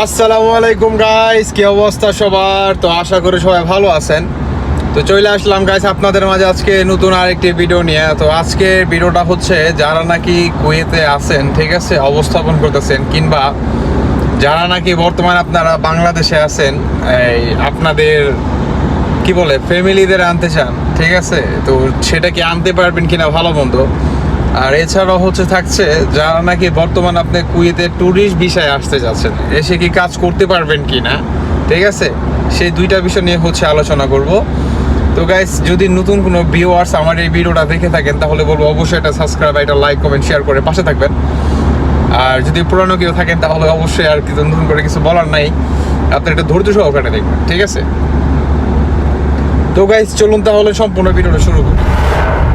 আসসালামু আলাইকুম গাইস কি অবস্থা সবার? তো আশা করি সবাই ভালো আছেন। তো চলে আসলাম গাইস আপনাদের মাঝে আজকে নতুন আরেকটি ভিডিও নিয়ে। তো আজকের ভিডিওটা হচ্ছে, যারা নাকি কুয়েতে আছেন, ঠিক আছে, অবস্থাপন করতেছেন, কিংবা যারা নাকি বর্তমানে আপনারা বাংলাদেশে আছেন, এই আপনাদের, কি বলে ফ্যামিলিদের আনতে চান, ঠিক আছে? তো সেটা কি আনতে পারবেন কিনা ভালো মন্দ? আর এছাড়াও হচ্ছে থাকছে, যারা নাকি বর্তমান আপনি কুয়েতে ট্যুরিস্ট বিষয়ে আসতে যাচ্ছেন, এসে কি কাজ করতে পারবেন কি না ঠিক আছে? সেই দুইটা বিষয় নিয়ে হচ্ছে আলোচনা করব। তো গাইস যদি নতুন কোনো ভিউয়ার্স আমার এই ভিডিওটা দেখে থাকেন, তাহলে বলব অবশ্যই এটা সাবস্ক্রাইব এটা লাইক কমেন্ট শেয়ার করে পাশে থাকবেন। আর যদি পুরনো কেউ থাকেন, তাহলে অবশ্যই আর কিছু নতুন করে কিছু বলার নাই। আপনি একটু ধৈর্য সহকারে দেখবেন, ঠিক আছে? তো গাইস চলুন তাহলে সম্পূর্ণ ভিডিওটা শুরু করি।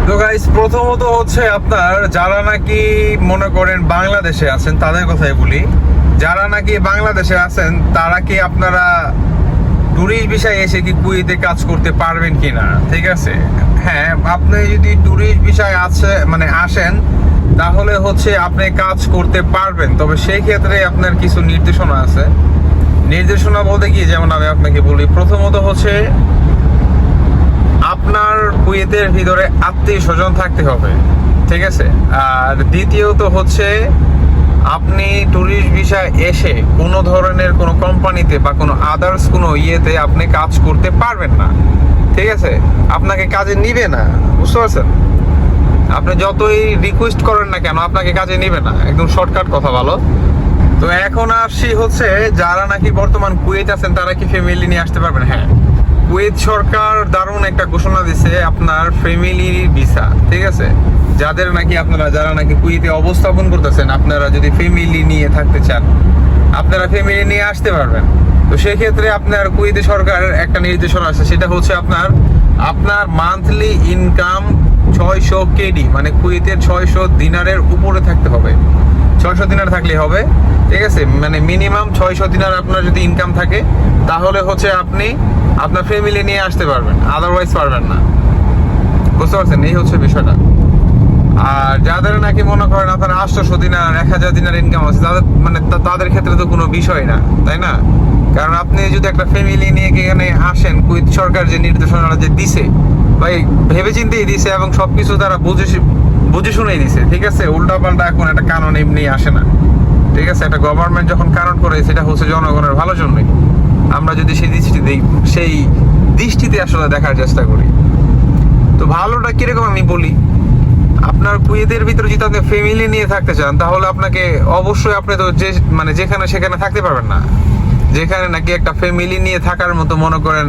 তো গাইস প্রথমত হচ্ছে আপনার, যারা নাকি মনে করেন বাংলাদেশে আছেন, তাদের কথাই বলি। যারা নাকি বাংলাদেশে আছেন, তারা কি আপনারা ট্যুরিস্ট বিষয়ে এসে কি কুয়েতে কাজ করতে পারবেন কি না ঠিক আছে? হ্যাঁ আপনি যদি ট্যুরিস্ট বিষয় আছে মানে আসেন, তাহলে হচ্ছে আপনি কাজ করতে পারবেন। তবে সেই ক্ষেত্রে আপনার কিছু নির্দেশনা আছে। নির্দেশনা বলতে কি? যেমন আমি আপনাকে বলি, প্রথমত হচ্ছে আপনার কুয়েতের ভিতরে আত্মীয় স্বজন থাকতে হবে, ঠিক আছে? আর দ্বিতীয়ত হচ্ছে, আপনি ট্যুরিস্ট ভিসায় এসে কোনো ধরনের কোনো কোম্পানিতে বা কোনো আদার্স কোনো ইয়েতে আপনি কাজ করতে পারবেন না, ঠিক আছে? আপনাকে কাজে নিবে না, বুঝতে পারছেন? আপনি যতই রিকোয়েস্ট করেন না কেন, আপনাকে কাজে নিবে না, একদম শর্টকাট কথা ভালো। তো এখন আসছি হচ্ছে, যারা নাকি বর্তমান কুয়েত আছেন, তারা কি ফ্যামিলি নিয়ে আসতে পারবেন? হ্যাঁ। কুয়েত সরকার দারুণ একটা ঘোষণা দিছে আপনার ফ্যামিলি ভিসা ঠিক আছে? যাদের নাকি আপনারা, যারা নাকি কুয়েতে অবস্থাপন করতেছেন, আপনারা যদি ফ্যামিলি নিয়ে থাকতে চান, আপনারা ফ্যামিলি নিয়ে আসতে পারবেন। তো সেক্ষেত্রে আপনার কুয়েতে সরকারের একটা নির্দেশনা আছে, সেটা হচ্ছে আপনার আপনার মান্থলি ইনকাম ছয়শো কেডি মানে কুয়েতের ছয়শো দিনারের উপরে থাকতে হবে। ছয়শো দিনার থাকলে হবে, ঠিক আছে? মানে মিনিমাম ছয়শো দিনার আপনার যদি ইনকাম থাকে, তাহলে হচ্ছে আপনি আপনার ফ্যামিলি নিয়ে আসতে পারবেন আদারওয়াইজ পারবেন না। বুঝতে পারছেন? এই হচ্ছে বিষয়টা। আর যাদের নাকি মনে করেন আপনার আটশোশো দিনার, এক হাজার দিনার ইনকাম আছে, তাদের মানে তাদের ক্ষেত্রে তো কোনো বিষয় না, তাই না? কারণ আপনি যদি একটা ফ্যামিলি নিয়ে এখানে আসেন, কুইত সরকার যে নির্দেশনা যে দিছে, ভাই ভেবে চিন্তেই দিছে এবং সবকিছু তারা বুঝে বুঝে শুনেই দিছে ঠিক আছে? উল্টা পাল্টা এখন একটা কারণ এমনি আসে না। ঠিক আছে? একটা গভর্নমেন্ট যখন কারণ করে, সেটা হচ্ছে জনগণের ভালো জন্যই। আমরা যদি সেই দৃষ্টি দিই, সেই দৃষ্টিতে আসলে দেখার চেষ্টা করি। তো ভালোটা কীরকম আমি বলি? আপনার কুয়েতের ভিতরে যদি আপনি ফ্যামিলি নিয়ে থাকতে চান, তাহলে আপনাকে অবশ্যই আপনি তো যে মানে যেখানে সেখানে থাকতে পারবেন না। যেখানে নাকি একটা ফ্যামিলি নিয়ে থাকার মতো মনে করেন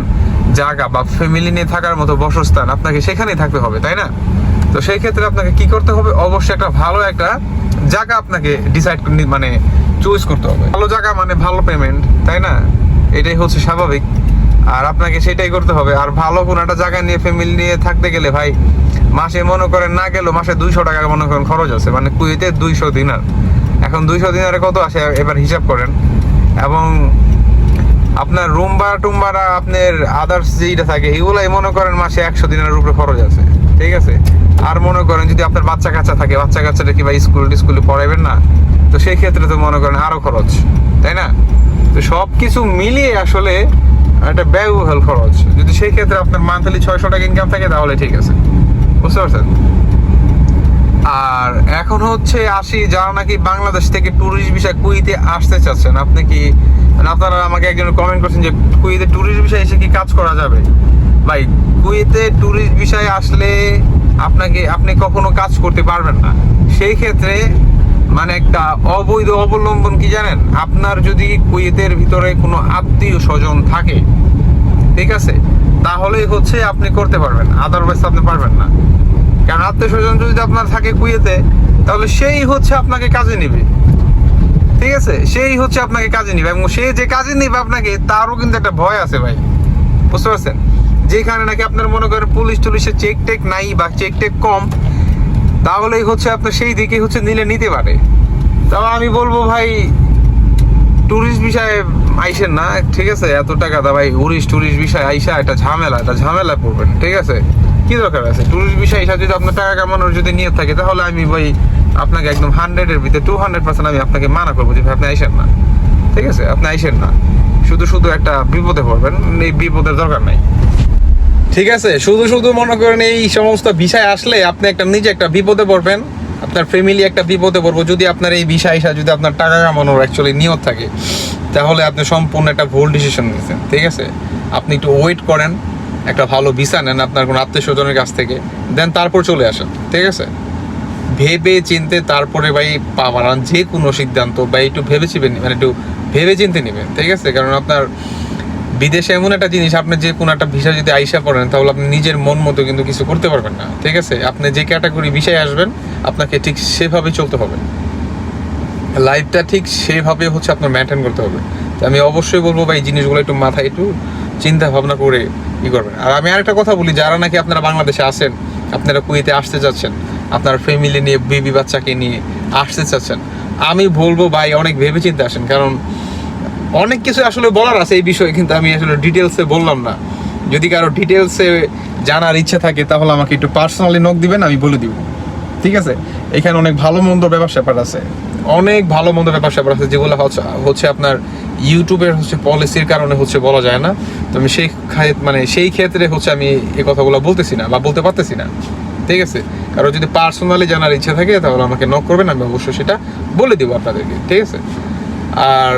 জায়গা বা ফ্যামিলি নিয়ে থাকার মতো বসস্থান, আপনাকে সেখানেই থাকতে হবে, তাই না? তো সেই ক্ষেত্রে আপনাকে কি করতে হবে? অবশ্যই একটা ভালো একটা জায়গা আপনাকে ডিসাইড মানে চুজ করতে হবে। ভালো জায়গা মানে ভালো পেমেন্ট তাই না? এটাই হচ্ছে স্বাভাবিক। আর আপনাকে সেটাই করতে হবে। আর ভালো কোনো একটা জায়গা নিয়ে ফ্যামিলি নিয়ে থাকতে গেলে ভাই, মাসে মনে করেন না গেলেও মাসে দুইশো টাকা মনে করেন খরচ আছে। মানে কুয়েতে দুইশো দিনার। এখন দুইশো দিনারে কত আসে এবার হিসাব করেন। এবং আপনার রুম ভাড়া টুম ভাড়া আপনার আদার্স যেইটা থাকে, এগুলাই মনে করেন মাসে একশো দিনের উপরে খরচ আছে। ঠিক আছে? আর মনে করেন যদি আপনার বাচ্চা কাচ্চা থাকে, বাচ্চা কাচ্চাটা কি বা স্কুল স্কুলে পড়াবেন না? তো সেই ক্ষেত্রে তো মনে করেন আরও খরচ, তাই না? তো সব কিছু মিলিয়ে আসলে একটা ব্যয়বহুল খরচ। যদি সেই ক্ষেত্রে আপনার মান্থলি ছয়শো টাকা ইনকাম থাকে, তাহলে ঠিক আছে। বুঝতে পারছেন? আর এখন হচ্ছে আসি, যারা নাকি বাংলাদেশ থেকে ট্যুরিস্ট বিষয় কুইতে আসতে চাচ্ছেন, আপনি কি মানে আপনারা আমাকে একজন কমেন্ট করছেন যে কুইতে ট্যুরিস্ট বিষয় এসে কি কাজ করা যাবে? ভাই, কুয়েতে ট্যুরিস্ট বিষয়ে আসলে আপনাকে, আপনি কখনো কাজ করতে পারবেন না। সেই ক্ষেত্রে মানে একটা অবৈধ অবলম্বন কি জানেন? আপনার যদি কুয়েতের ভিতরে কোনো আত্মীয় স্বজন থাকে, ঠিক আছে? তাহলেই হচ্ছে আপনি করতে পারবেন আদারওয়াইজ আপনি পারবেন না। কারণ আত্মীয় স্বজন যদি আপনার থাকে কুয়েতে, তাহলে সেই হচ্ছে আপনাকে কাজে নিবে। ঠিক আছে? সেই হচ্ছে আপনাকে কাজে নিবে এবং সে যে কাজে নিবে আপনাকে, তারও কিন্তু একটা ভয় আছে ভাই। বুঝতে পারছেন? যেখানে নাকি আপনার মনে করেন পুলিশ টুলিশের চেক টেক নাই বা চেক টেক কম, তাহলেই হচ্ছে আপনার সেই দিকে হচ্ছে নিলে নিতে পারে। তাও আমি বলব ভাই ট্যুরিস্ট বিষয়ে আইসেন না, ঠিক আছে? এত টাকা দা ভাই টুরিস্ট টুরিস্ট বিষয় আইসা একটা ঝামেলা একটা ঝামেলা পড়বেন, ঠিক আছে? কি দরকার আছে? টুরিস্ট বিষয় এসে যদি আপনার টাকা কামানোর যদি নিয়ত থাকে, তাহলে আমি ভাই আপনাকে একদম হান্ড্রেডের ভিতরে টু হান্ড্রেড পার্সেন্ট আমি আপনাকে মানা করব যে আপনি আইসেন না, ঠিক আছে? আপনি আইসেন না। শুধু শুধু একটা বিপদে পড়বেন, এই বিপদের দরকার নাই। ঠিক আছে, শুধু শুধু মনে করেন এই সমস্ত বিষয় আসলে আপনি একটা নিজে একটা বিপদে পড়বেন, আপনার ফ্যামিলি একটা বিপদে পড়ব, যদি আপনার এই বিষয় আসা যদি আপনার টাকা কামানোর অ্যাকচুয়ালি নিয়ত থাকে, তাহলে আপনি সম্পূর্ণ একটা ভুল ডিসিশন নিয়েছেন, ঠিক আছে? আপনি একটু ওয়েট করেন, একটা ভালো ভিসা নেন আপনার কোনো আত্মীয় স্বজনের কাছ থেকে দেন তারপর চলে আসেন, ঠিক আছে? ভেবে চিনতে তারপরে ভাই পা বাড়ান, যে কোনো সিদ্ধান্ত বা একটু ভেবে চিবেন মানে একটু ভেবে চিনতে নেবেন, ঠিক আছে? কারণ আপনার বিদেশে এমন একটা জিনিস, আপনি যে কোনো একটা ভিসা যদি আইসা করেন তাহলে আপনি নিজের মন মতো কিন্তু কিছু করতে পারবেন না। ঠিক আছে? আপনি যে ক্যাটাগরি বিষয়ে আসবেন, আপনাকে ঠিক সেভাবে চলতে হবে। লাইফটা ঠিক সেভাবে হচ্ছে আপনার মেনটেন করতে হবে। আমি অবশ্যই বলব ভাই জিনিসগুলো একটু মাথায় একটু চিন্তা ভাবনা করে ই করবেন। আর আমি আরেকটা কথা বলি, যারা নাকি আপনারা বাংলাদেশে আসেন আপনারা কুয়েতে আসতে চাচ্ছেন, আপনার ফ্যামিলি নিয়ে বেবি বাচ্চাকে নিয়ে আসতে চাচ্ছেন, আমি বলব ভাই, অনেক ভেবে চিন্তে আসেন। কারণ অনেক কিছু আসলে বলার আছে এই বিষয়ে, কিন্তু আমি আসলে ডিটেলসে বললাম না। যদি কারও ডিটেলসে জানার ইচ্ছা থাকে, তাহলে আমাকে একটু পার্সোনালি নক দিবেন, আমি বলে দিব। ঠিক আছে? এখানে অনেক ভালো মন্দ ব্যাপার স্যাপার আছে। অনেক ভালো মন্দ ব্যাপার স্যাপার আছে, যেগুলো হচ্ছে হচ্ছে আপনার ইউটিউবের হচ্ছে পলিসির কারণে হচ্ছে বলা যায় না। তো আমি সেই মানে সেই ক্ষেত্রে হচ্ছে আমি এই কথাগুলো বলতেছি না, বা বলতে পারতেছি না। ঠিক আছে? কারও যদি পার্সোনালি জানার ইচ্ছা থাকে, তাহলে আমাকে নক করবেন, আমি অবশ্যই সেটা বলে দেবো আপনাদেরকে। ঠিক আছে? আর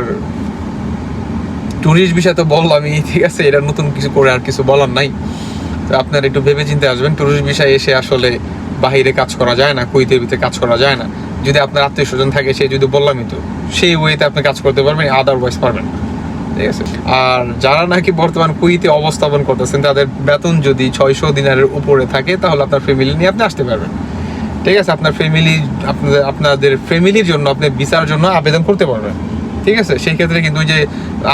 ট্যুরিস্ট বিষয় তো বললামই, ঠিক আছে, এটা নতুন কিছু করে আর কিছু বলার নাই। তো আপনার একটু ভেবে চিন্তে আসবেন ট্যুরিস্ট বিষয়ে এসে আসলে বাহিরে কাজ করা যায় না, কুইতের ভিতরে কাজ করা যায় না। যদি আপনার আত্মীয় স্বজন থাকে, সে যদি বললামই তো, সেই ওয়েতে আপনি কাজ করতে পারবেন আদারওয়াইজ পারবেন না। ঠিক আছে? আর যারা নাকি বর্তমান কুইতে অবস্থাপন করতেছেন, তাদের বেতন যদি ছয়শো দিনারের উপরে থাকে, তাহলে আপনার ফ্যামিলি নিয়ে আপনি আসতে পারবেন। ঠিক আছে? আপনার ফ্যামিলি আপনাদের আপনাদের ফ্যামিলির জন্য আপনি ভিসার জন্য আবেদন করতে পারবেন। ঠিক আছে? সেই ক্ষেত্রে কিন্তু যে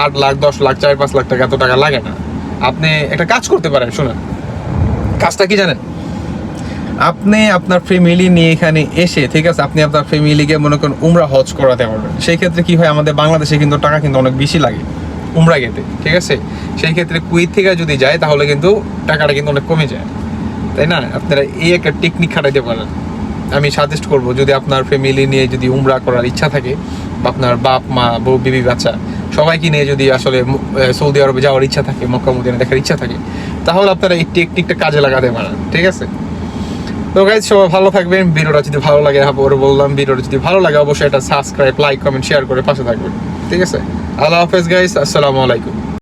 আট লাখ, দশ লাখ, চার, পাঁচ লাখ টাকা এত টাকা লাগে না। আপনি একটা কাজ করতে পারেন, শুনুন। কাজটা কি জানেন? আপনি আপনার ফ্যামিলি নিয়ে এখানে এসে, ঠিক আছে? আপনি আপনার ফ্যামিলিকে মনে করেন উমরা হজ করাতে পারবেন। সেই ক্ষেত্রে কি হয়, আমাদের বাংলাদেশে কিন্তু টাকা কিন্তু অনেক বেশি লাগে উমরা গেতে, ঠিক আছে? সেই ক্ষেত্রে কুইত থেকে যদি যায়, তাহলে কিন্তু টাকাটা কিন্তু অনেক কমে যায়। তাই না? আপনারা এই একটা টেকনিক খাটাইতে পারেন। আমি সাজেস্ট করব, যদি আপনার ফ্যামিলি নিয়ে যদি উমরা করার ইচ্ছা থাকে আপনার বাপ, মা, বউ, বিবি, বাচ্চা সবাইকে নিয়ে যদি আসলে সৌদি আরবে যাওয়ার ইচ্ছা থাকে, মক্কা মদিনা দেখার ইচ্ছা থাকে, তাহলে আপনারা এই টেকনিকটা কাজে লাগাতে পারেন, ঠিক আছে? তো গাইজ সবাই ভালো থাকবেন। ভিডিওটা যদি ভালো লাগে আবার বললাম, ভিডিওটা যদি ভালো লাগে, অবশ্যই এটা সাবস্ক্রাইব লাইক কমেন্ট শেয়ার করে পাশে থাকবেন, ঠিক আছে? আল্লাহ হাফেজ গাইজ আসসালামু আলাইকুম।